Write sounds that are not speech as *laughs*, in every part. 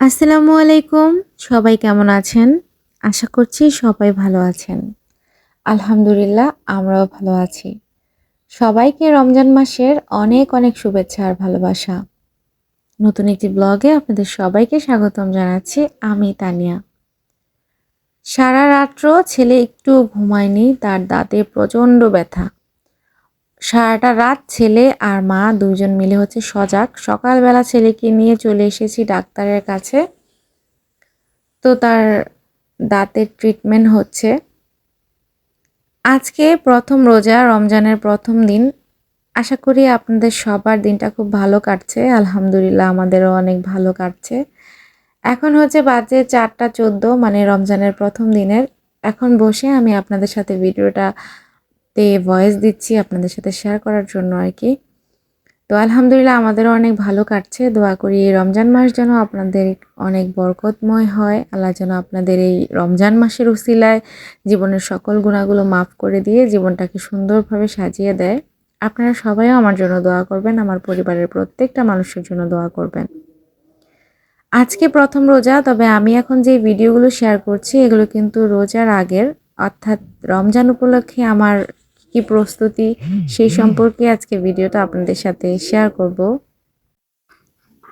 আসসালামু আলাইকুম। সবাই কেমন আছেন? আশা করছি সবাই ভালো আছেন। আলহামদুলিল্লাহ, আমরাও ভালো আছি। সবাইকে রমজান মাসের অনেক অনেক শুভেচ্ছা আর ভালোবাসা। নতুন একটি ব্লগে আপনাদের সবাইকে স্বাগতম জানাচ্ছি, আমি তানিয়া। সারা রাত্র ছেলে একটু ঘুমায়নি, তার দাঁতে প্রচণ্ড ব্যথা। সারাটা রাত ছেলে আর মা দুজন মিলে হচ্ছে সজাগ। সকালবেলা ছেলেকে নিয়ে চলে এসেছি ডাক্তারের কাছে। তো তার দাঁতের ট্রিটমেন্ট হচ্ছে। আজকে প্রথম রোজা, রমজানের প্রথম দিন। আশা করি আপনাদের সবার দিনটা খুব ভালো কাটছে। আলহামদুলিল্লাহ আমাদেরও অনেক ভালো কাটছে। এখন হচ্ছে বাজে চারটা চোদ্দ মানে রমজানের প্রথম দিনের। এখন বসে আমি আপনাদের সাথে ভিডিওটা তে ভয়েস দিচ্ছি আপনাদের সাথে শেয়ার করার জন্য আর কি। তো আলহামদুলিল্লাহ আমাদেরও অনেক ভালো কাটছে। দোয়া করি এই রমজান মাস যেন আপনাদের অনেক বরকতময় হয়। আল্লাহ যেন আপনাদের এই রমজান মাসের উসিলায় জীবনের সকল গুণাগুলো মাফ করে দিয়ে জীবনটাকে সুন্দরভাবে সাজিয়ে দেয়। আপনারা সবাইও আমার জন্য দোয়া করবেন, আমার পরিবারের প্রত্যেকটা মানুষের জন্য দোয়া করবেন। আজকে প্রথম রোজা, তবে আমি এখন যে ভিডিওগুলো শেয়ার করছি, এগুলো কিন্তু রোজার আগের, অর্থাৎ রমজান উপলক্ষে আমার কি প্রস্তুতি সেই সম্পর্কে আজকে ভিডিওটা আপনাদের সাথে শেয়ার করব।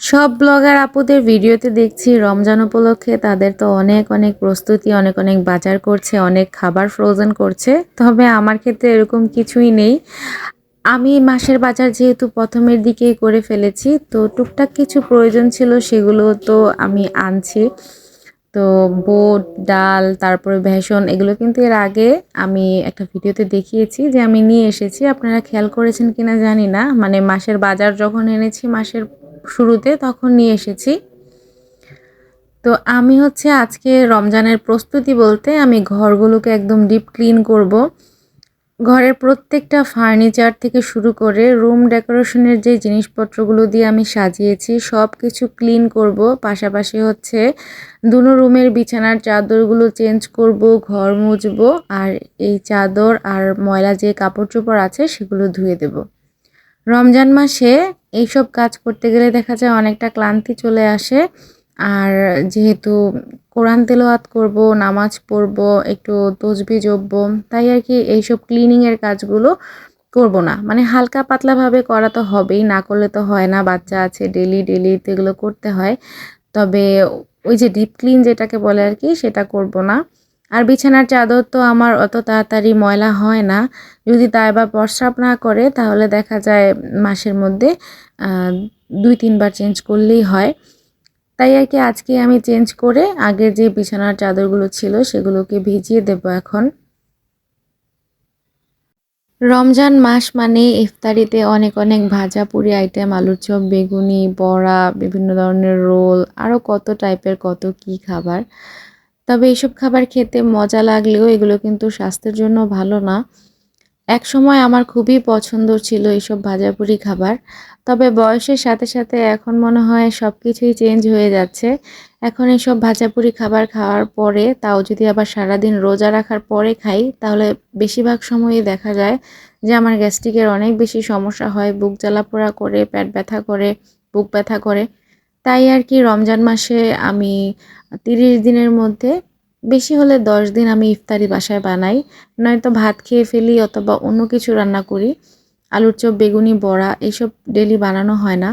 সব ব্লগার আপুদের ভিডিওতে দেখছি রমজান উপলক্ষে তাদের তো অনেক অনেক প্রস্তুতি অনেক অনেক বাজার করছে অনেক খাবার ফ্রোজেন করছে। তবে আমার ক্ষেত্রে এরকম কিছুই নেই। আমি মাসের বাজার যেহেতু প্রথমের দিকেই করে ফেলেছি তো টুকটাক কিছু প্রয়োজন ছিল সেগুলো তো আমি আনছি। তো বোট, ডাল, তারপরে ভেষণ, এগুলো কিন্তু এর আগে আমি একটা ভিডিওতে দেখিয়েছি যে আমি নিয়ে এসেছি। আপনারা খেয়াল করেছেন কিনা জানি না। মানে মাসের বাজার যখন এনেছি মাসের শুরুতে তখন নিয়ে এসেছি। তো আমি হচ্ছে আজকে রমজানের প্রস্তুতি বলতে আমি ঘরগুলোকে একদম ডিপ ক্লিন করব। ঘরের প্রত্যেকটা ফার্নিচার থেকে শুরু করে রুম ডেকোরেশনের যে জিনিসপত্রগুলো দিয়ে আমি সাজিয়েছি সব কিছু ক্লিন করব। পাশাপাশি হচ্ছে দুনো রুমের বিছানার চাদরগুলো চেঞ্জ করব, ঘর মুছব আর এই চাদর আর ময়লা যে কাপড় চোপড় আছে সেগুলো ধুয়ে দেব। রমজান মাসে এইসব কাজ করতে গেলে দেখা যায় অনেকটা ক্লান্তি চলে আসে। আর যেহেতু কোরআন তেলোয়াত করব, নামাজ পড়ব, একটু তসবি জপব, তাই আর কি এইসব ক্লিনিংয়ের কাজগুলো করব না। মানে হালকা পাতলাভাবে করা তো হবেই, না করলে তো হয় না, বাচ্চা আছে ডেলি ডেলি এগুলো করতে হয়। তবে ওই যে ডিপ ক্লিন যেটাকে বলে আর কি, সেটা করব না। আর বিছানার চাদর তো আমার অত তাড়াতাড়ি ময়লা হয় না। যদি তাই বা প্রস্রাব না করে, তাহলে দেখা যায় মাসের মধ্যে দুই তিনবার চেঞ্জ করলেই হয়। তাই আর কি আজকে আমি চেঞ্জ করে আগের যে বিছানার চাদরগুলো ছিল সেগুলোকে ভিজিয়ে দেব এখন। রমজান মাস মানে ইফতারিতে অনেক অনেক ভাজা পুরি আইটেম আলুর চপ, বেগুনি, বড়া, বিভিন্ন ধরনের রোল আরও কত টাইপের কত কি খাবার। তবে এইসব খাবার খেতে মজা লাগলেও এগুলো কিন্তু স্বাস্থ্যের জন্য ভালো না। এক সময় আমার খুবই পছন্দ ছিল এইসব ভাজাপুরি খাবার, তবে বয়সের সাথে সাথে এখন মনে হয় সব কিছুই চেঞ্জ হয়ে যাচ্ছে। এখন এইসব ভাজাপুরি খাবার খাওয়ার পরে, তাও যদি আবার সারাদিন রোজা রাখার পরে খাই, তাহলে বেশিরভাগ সময়ই দেখা যায় যে আমার গ্যাস্ট্রিকের অনেক বেশি সমস্যা হয়, বুক জ্বালাপোড়া করে, পেট ব্যথা করে, বুক ব্যথা করে। তাই আর কি রমজান মাসে আমি তিরিশ দিনের মধ্যে বেশি হলে দশ দিন আমি ইফতারি বাসায় বানাই, নয়তো ভাত খেয়ে ফেলি অথবা অন্য কিছু রান্না করি। আলুর চপ, বেগুনি, বড়া এইসব ডেলি বানানো হয় না।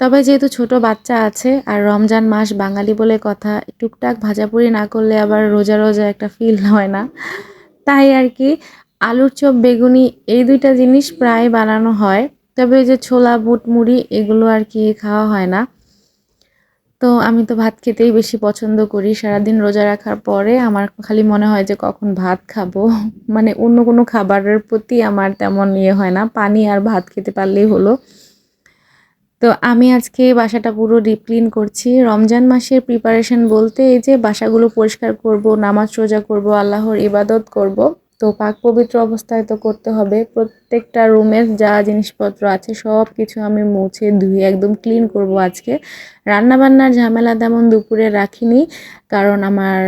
তবে যেহেতু ছোট বাচ্চা আছে আর রমজান মাস বাঙালি বলে কথা, টুকটাক ভাজাপুরি না করলে আবার রোজা রোজা একটা ফিল হয় না। তাই আর কি, আলুর চপ, বেগুনি এই দুইটা জিনিস প্রায় বানানো হয়। তবে যে ছোলা, বুট, মুড়ি এগুলো আর কি খাওয়া হয় না। তো আমি তো ভাত খেতেই বেশি পছন্দ করি। সারাদিন রোজা রাখার পরে আমার খালি মনে হয় যে কখন ভাত খাব। *laughs* মানে অন্য কোনো খাবারের প্রতি আমার তেমন ইয়ে হয় না। পানি আর ভাত খেতে পারলেই হলো। তো আমি আজকে বাসাটা পুরো ডিপ্লিন করছি। রমজান মাসের প্রিপারেশন বলতে এই যে বাসাগুলো পরিষ্কার করব, নামাজ রোজা করব, আল্লাহর ইবাদত করব তো পাক পবিত্র অবস্থায় তো করতে হবে। প্রত্যেকটা রুমের যা জিনিসপত্র আছে সব কিছু আমি মুছে ধুয়ে একদম ক্লিন করব আজকে। রান্নাবান্নার ঝামেলা তেমন দুপুরে রাখিনি, কারণ আমার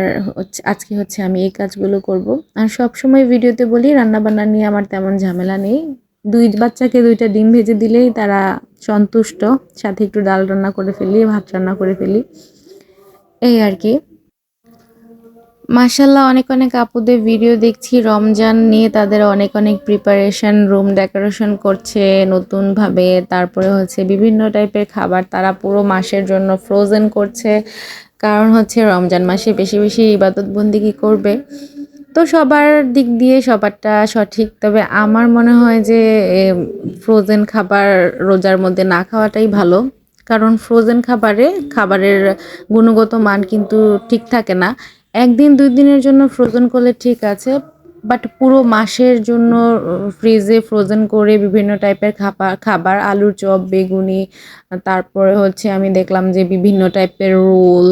আজকে হচ্ছে আমি এই কাজগুলো করব। আর সব সময় ভিডিওতে বলি, রান্নাবান্না নিয়ে আমার তেমন ঝামেলা নেই। দুই বাচ্চাকে দুইটা ডিম ভেজে দিলেই তারা সন্তুষ্ট। সাথে একটু ডাল রান্না করে ফেলি, ভাত রান্না করে ফেলি। এই আর কি। মাশাল্লাহ অনেক অনেক আপুদের ভিডিও দেখছি। রমজান নিয়ে তাদের অনেক অনেক প্রিপারেশন রুম ডেকোরেশন করছে নতুনভাবে। তারপরে হচ্ছে বিভিন্ন টাইপের খাবার তারা পুরো মাসের জন্য ফ্রোজেন করছে। কারণ হচ্ছে রমজান মাসে বেশি বেশি ইবাদত বন্দিগি করবে? তো সবার দিক দিয়ে সবারটা সঠিক। তবে আমার মনে হয় যে ফ্রোজেন খাবার রোজার মধ্যে না খাওয়াটাই ভালো। কারণ ফ্রোজেন খাবারে খাবারের গুণগত মান কিন্তু ঠিক থাকে না। একদিন, দুই দিনের জন্য ফ্রোজেন করলে ঠিক আছে বাট পুরো মাসের জন্য ফ্রিজে ফ্রোজেন করে বিভিন্ন টাইপের খাবার খাবার, আলুর চপ, বেগুনি, তারপরে হচ্ছে আমি দেখলাম যে বিভিন্ন টাইপের রোল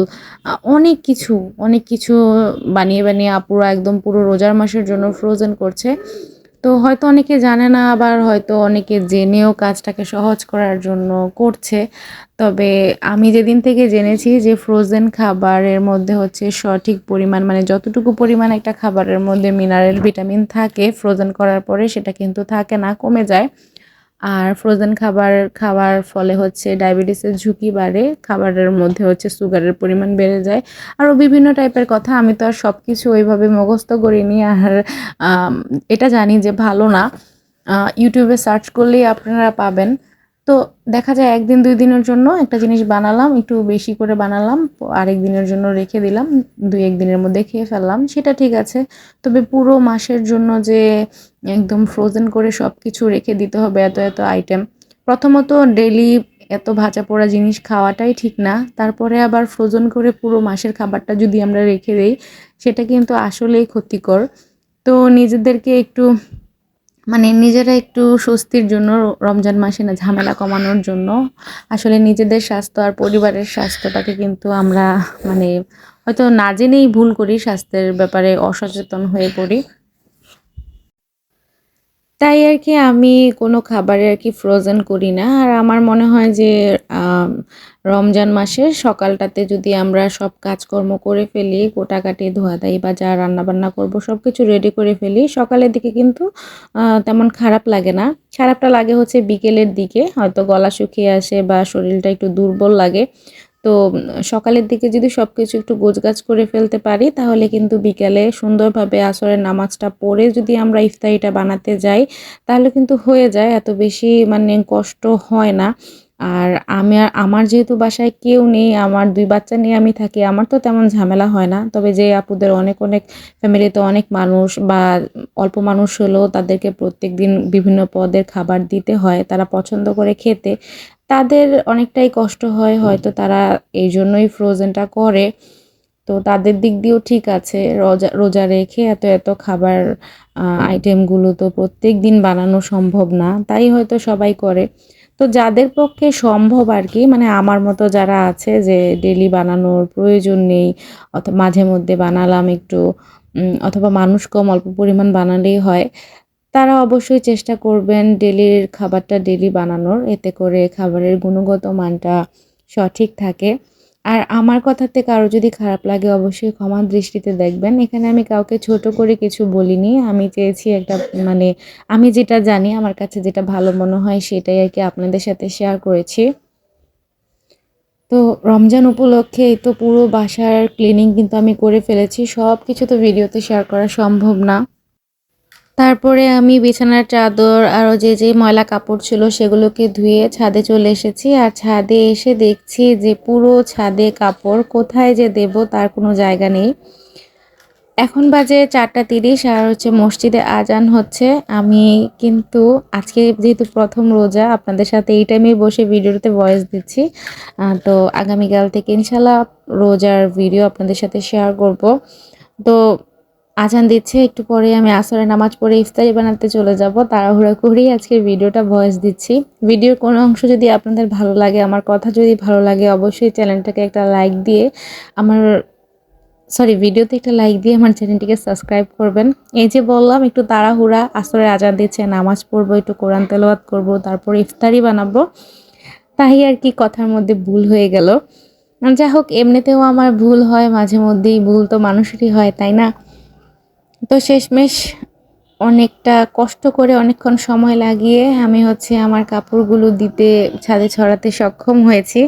অনেক কিছু অনেক কিছু বানিয়ে বানিয়ে আপুরা একদম পুরো রোজার মাসের জন্য ফ্রোজেন করছে। তো হয়তো অনেকে জানে না, আবার হয়তো অনেকে জেনেও কাজটাকে সহজ করার জন্য করছে। তবে আমি যেদিন থেকে জেনেছি যে ফ্রোজেন খাবারের মধ্যে হচ্ছে সঠিক পরিমাণ মানে যতটুকু পরিমাণ একটা খাবারের মধ্যে মিনারেল ভিটামিন থাকে ফ্রোজেন করার পরে সেটা কিন্তু থাকে না, কমে যায়। আর ফ্রোজেন খাবার, খাওয়ার ফলে হচ্ছে ডায়াবেটিসের ঝুঁকি বাড়ে, খাবারের মধ্যে হচ্ছে সুগারের পরিমাণ বেড়ে যায়। আরও বিভিন্ন টাইপের কথা, আমি তো আর সব কিছু ওইভাবে মুখস্থ করিনি আর এটা জানি যে ভালো না। ইউটিউবে সার্চ করলেই আপনারা পাবেন। তো দেখা যায় একদিন, দুই দিনের জন্য একটা জিনিস বানালাম, একটু বেশি করে বানালাম, আরেক দিনের জন্য রেখে দিলাম, দুই এক দিনের মধ্যে খেয়ে ফেললাম, সেটা ঠিক আছে। তবে পুরো মাসের জন্য যে একদম ফ্রোজেন করে সব কিছু রেখে দিতে হবে এত এত আইটেম প্রথমত ডেলি এত ভাজা পোড়া জিনিস খাওয়াটাই ঠিক না, তারপরে আবার ফ্রোজেন করে পুরো মাসের খাবারটা যদি আমরা রেখে দিই, সেটা কিন্তু আসলেই ক্ষতিকর। তো নিজেদেরকে একটু মানে নিজেরা একটু স্বস্তির জন্য রমজান মাসে না ঝামেলা কমানোর জন্য আসলে নিজেদের স্বাস্থ্য আর পরিবারের স্বাস্থ্যটাকে কিন্তু আমরা মানে হয়তো না জেনেই ভুল করি, স্বাস্থ্যের ব্যাপারে অসচেতন হয়ে পড়ি। তাই আর কি আমি কোনো খাবারে আর কি ফ্রোজেন করি না। আর আমার মনে হয় যে রমজান মাসের সকালটাতে যদি আমরা সব কাজকর্ম করে ফেলি কোটাকাটি ধোয়াধাই বা যা রান্নাবান্না করব সব কিছু রেডি করে ফেলি, সকালের দিকে কিন্তু তেমন খারাপ লাগে না। খারাপটা লাগে হচ্ছে বিকেলের দিকে, হয়তো গলা শুকিয়ে আসে বা শরীরটা একটু দুর্বল লাগে। তো সকালের দিকে যদি সব কিছু একটু গোছগাছ করে ফেলতে পারি, তাহলে কিন্তু বিকালে সুন্দরভাবে আসরের নামাজটা পড়ে যদি আমরা ইফতারিটা বানাতে যাই, তাহলে কিন্তু হয়ে যায়, এত বেশি মানে কষ্ট হয় না। আর আমি আমার যেহেতু বাসায় কেউ নেই, আমার দুই বাচ্চা নিয়ে আমি থাকি, আমার তো তেমন ঝামেলা হয় না। তবে যে আপুদের অনেক অনেক ফ্যামিলিতে অনেক মানুষ বা অল্প মানুষ হলেও তাদেরকে প্রত্যেক দিন বিভিন্ন পদের খাবার দিতে হয়, তারা পছন্দ করে খেতে। তাদের অনেকটাই কষ্ট হয়, হয়তো তারা এই জন্যই ফ্রোজেনটা করে। তো তাদের দিক দিয়েও ঠিক আছে, রোজা রোজা রেখে এত এত খাবার আইটেমগুলো তো প্রত্যেক দিন বানানো সম্ভব না, তাই হয়তো সবাই করে। তো যাদের পক্ষে সম্ভব আর কি মানে আমার মতো যারা আছে যে ডেলি বানানোর প্রয়োজন নেই, অথবা মাঝে মধ্যে বানালাম একটু অথবা মানুষ কম অল্প পরিমাণ বানালেই হয় তারা অবশ্যই চেষ্টা করবেন ডেলির খাবারটা ডেলি বানানোর। এতে করে খাবারের গুণগত মানটা সঠিক থাকে। আর আমার কথাতে কারও যদি খারাপ লাগে অবশ্যই ক্ষমা দৃষ্টিতে দেখবেন। এখানে আমি কাউকে ছোট করে কিছু বলিনি। আমি চেয়েছি একটা মানে আমি যেটা জানি, আমার কাছে যেটা ভালো মনে হয় সেটাই আর কি আপনাদের সাথে শেয়ার করেছি। তো রমজান উপলক্ষে তো পুরো বাসার ক্লিনিং কিন্তু আমি করে ফেলেছি। সব কিছু তো ভিডিওতে শেয়ার করা সম্ভব না। তারপরে আমি বিছানার চাদর আরও যে যে ময়লা কাপড় ছিল সেগুলোকে ধুয়ে ছাদে চলে এসেছি। আর ছাদে এসে দেখছি যে পুরো ছাদে কাপড়, কোথায় যে দেব তার কোনো জায়গা নেই। এখন বাজে চারটা তিরিশ আর হচ্ছে মসজিদে আজান হচ্ছে। আমি কিন্তু আজকে যেহেতু প্রথম রোজা, আপনাদের সাথে এই টাইমে বসে ভিডিওতে ভয়েস দিচ্ছি। তো আগামীকাল থেকে ইনশাল্লাহ রোজার ভিডিও আপনাদের সাথে শেয়ার করব। তো আজান দিচ্ছে, একটু পরে আমি আসরে নামাজ পড়ে ইফতারি বানাতে চলে যাব। তাড়াহুড়া করেই আজকে ভিডিওটা ভয়েস দিচ্ছি। ভিডিওর কোনো অংশ যদি আপনাদের ভালো লাগে, আমার কথা যদি ভালো লাগে, অবশ্যই চ্যানেলটাকে একটা লাইক দিয়ে আমার, সরি, ভিডিওতে একটা লাইক দিয়ে আমার চ্যানেলটিকে সাবস্ক্রাইব করবেন। এই যে বললাম, একটু তাড়াহুড়া, আসরে আজান দিচ্ছে, নামাজ পড়ব, একটু কোরআন তেলাওয়াত করব, তারপর ইফতারি বানাবো। তাই আর কি কথার মধ্যে ভুল হয়ে গেল। যাই হোক, এমনিতেও আমার ভুল হয়, মাঝে মধ্যেই ভুল তো মানুষেরই হয়, তাই না? তো শেষমেশ অনেকটা কষ্ট করে অনেকক্ষণ সময় লাগিয়ে আমি হচ্ছে আমার কাপড়গুলো দিতে, ছাদে ছড়াতে সক্ষম হয়েছি।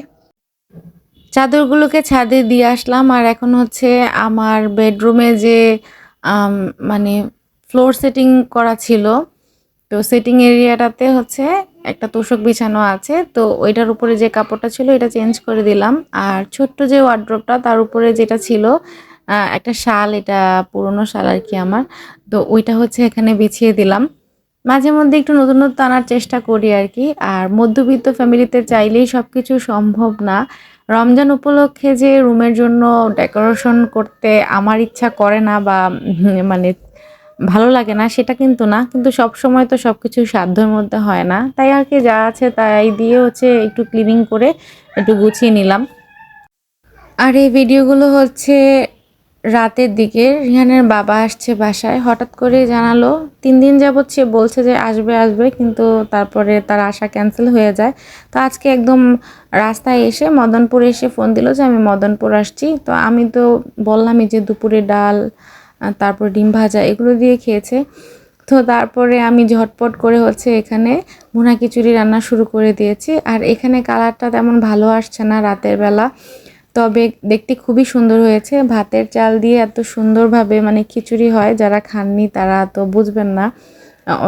চাদরগুলোকে ছাদে দিয়ে আসলাম আর এখন হচ্ছে আমার বেডরুমে যে মানে ফ্লোর সেটিং করা ছিল, তো সেটিং এরিয়াটাতে হচ্ছে একটা তোষক বিছানো আছে, তো ওইটার উপরে যে কাপড়টা ছিল এটা চেঞ্জ করে দিলাম। আর ছোট্ট যে ওয়ার্ড্রপটা তার উপরে যেটা ছিল একটা শাল, এটা পুরনো শাল আর কি আমার। তো ওইটা হচ্ছে এখানে বিছিয়ে দিলাম। মাঝে মধ্যে একটু নতুন নতুনত্ব আনার চেষ্টা করি আর কি। আর মধ্যবিত্ত ফ্যামিলিতে চাইলেই সব কিছু সম্ভব না। রমজান উপলক্ষে যে রুমের জন্য ডেকোরেশন করতে আমার ইচ্ছা করে না বা মানে ভালো লাগে না, সেটা কিন্তু না। কিন্তু সব সময় তো সব কিছু সাধ্যের মধ্যে হয় না। তাই আর কি যা আছে তাই দিয়ে হচ্ছে একটু ক্লিনিং করে একটু গুছিয়ে নিলাম। আর এই ভিডিওগুলো হচ্ছে রাতের দিকে রিহানের বাবা আসছে বাসায়। হঠাৎ করে জানালো, তিন দিন যাবৎ সে বলছে যে আসবে আসবে, কিন্তু তারপরে তার আশা ক্যান্সেল হয়ে যায়। তো আজকে একদম রাস্তায় এসে মদনপুর এসে ফোন দিল যে আমি মদনপুর আসছি। তো আমি তো বললামই যে দুপুরে ডাল তারপর ডিম ভাজা এগুলো দিয়ে খেয়েছে। তো তারপরে আমি ঝটপট করে হচ্ছে এখানে ভুনা খিচুড়ি রান্না শুরু করে দিয়েছি। আর এখানে কালারটা তেমন ভালো আসছে না রাতের বেলা। তবে দেখতে খুবই সুন্দর হয়েছে। ভাতের চাল দিয়ে এত সুন্দরভাবে মানে খিচুড়ি হয়, যারা খাননি তারা তো বুঝবেন না,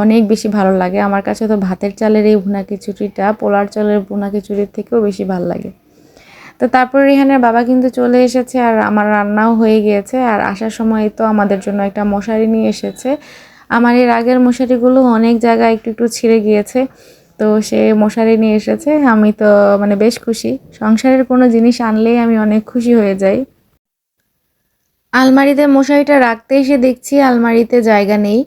অনেক বেশি ভালো লাগে। আমার কাছে তো ভাতের চালের এই ভুনা খিচুড়িটা, পোলার চালের ভুনা খিচুড়ির থেকেও বেশি ভালো লাগে। তো তারপর রিহানের বাবা কিন্তু চলে এসেছে আর আমার রান্নাও হয়ে গিয়েছে। আর আসার সময় তো আমাদের জন্য একটা মশারি নিয়ে এসেছে। আমার এর আগের মশারিগুলো অনেক জায়গায় একটু একটু ছিঁড়ে গিয়েছে। তো সে মশারি নিয়ে এসেছে, আমি তো মানে বেশ খুশি। সংসারের কোনো জিনিস আনলেই আমি অনেক খুশি হয়ে যাই। আলমারিতে মশারিটা রাখতে এসে দেখছি আলমারিতে জায়গা নেই।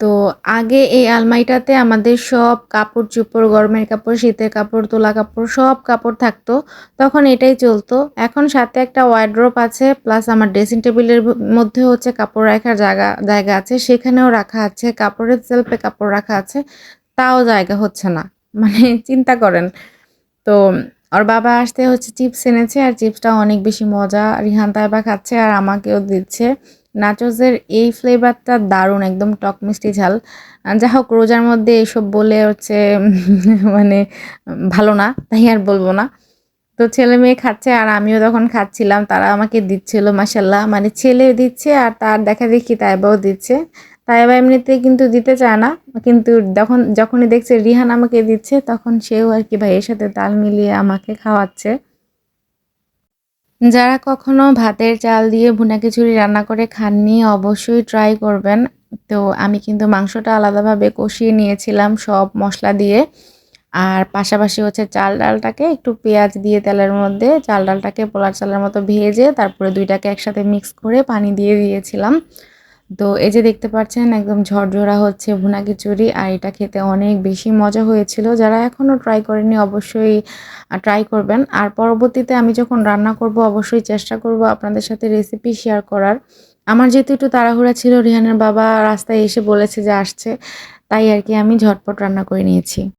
তো আগে এই আলমারিটাতে আমাদের সব কাপড় চোপড়, গরমের কাপড়, শীতের কাপড়, তোলা কাপড়, সব কাপড় থাকতো। তখন এটাই চলতো। এখন সাথে একটা ওয়ার্ড্রোপ আছে প্লাস আমার ড্রেসিং টেবিলের মধ্যে হচ্ছে কাপড় রাখার জায়গা জায়গা আছে। সেখানেও রাখা আছে। কাপড়ের সেলফে কাপড় রাখা আছে। তাও জায়গা হচ্ছে না। মানে চিন্তা করেন। তো ওর বাবা আসতে হচ্ছে চিপস এনেছে আর চিপসটা অনেক বেশি মজা। রিহান তাইবা খাচ্ছে আর আমাকেও দিচ্ছে। নাচোজের এই ফ্লেভারটা দারুণ, একদম টক মিষ্টি ঝাল। যা হোক, রোজার মধ্যে এসব বলে হচ্ছে মানে ভালো না, তাই আর বলব না। তো ছেলে মেয়ে খাচ্ছে আর আমিও তখন খাচ্ছিলাম, তারা আমাকে দিচ্ছিল মাসাল্লাহ মানে ছেলে দিচ্ছে আর তার দেখা দেখি তাইবাও দিচ্ছে। তাইবা এমনিতে কিন্তু দিতে চায় না, কিন্তু যখন, যখনই দেখছে রিহান আমাকে দিচ্ছে, তখন সেও আর কি ভাইয়ের সাথে তাল মিলিয়ে আমাকে খাওয়াচ্ছে। যারা কখনো ভাতের চাল দিয়ে ভুনা খিচুড়ি রান্না করে খাননি, অবশ্যই ট্রাই করবেন। তো আমি কিন্তু মাংসটা আলাদাভাবে কষিয়ে নিয়েছিলাম সব মশলা দিয়ে। আর পাশাপাশি হচ্ছে চাল ডালটাকে একটু পেঁয়াজ দিয়ে তেলের মধ্যে, চাল ডালটাকে পোলার চালের মতো ভেজে তারপরে দুইটাকে একসাথে মিক্স করে পানি দিয়ে দিয়েছিলাম। তো এই যে দেখতে পাচ্ছেন একদম ঝরঝরা হচ্ছে ভুনা খিচুড়ি আর এটা খেতে অনেক বেশি মজা হয়েছিল। যারা এখনও ট্রাই করেনি অবশ্যই ট্রাই করবেন। আর পরবর্তীতে আমি যখন রান্না করব অবশ্যই চেষ্টা করব আপনাদের সাথে রেসিপি শেয়ার করার। আমার যেহেতু একটু তাড়াহুড়া ছিল, রিহানের বাবা রাস্তায় এসে বলেছে যে আসছে, তাই আর কি আমি ঝটপট রান্না করে নিয়েছি।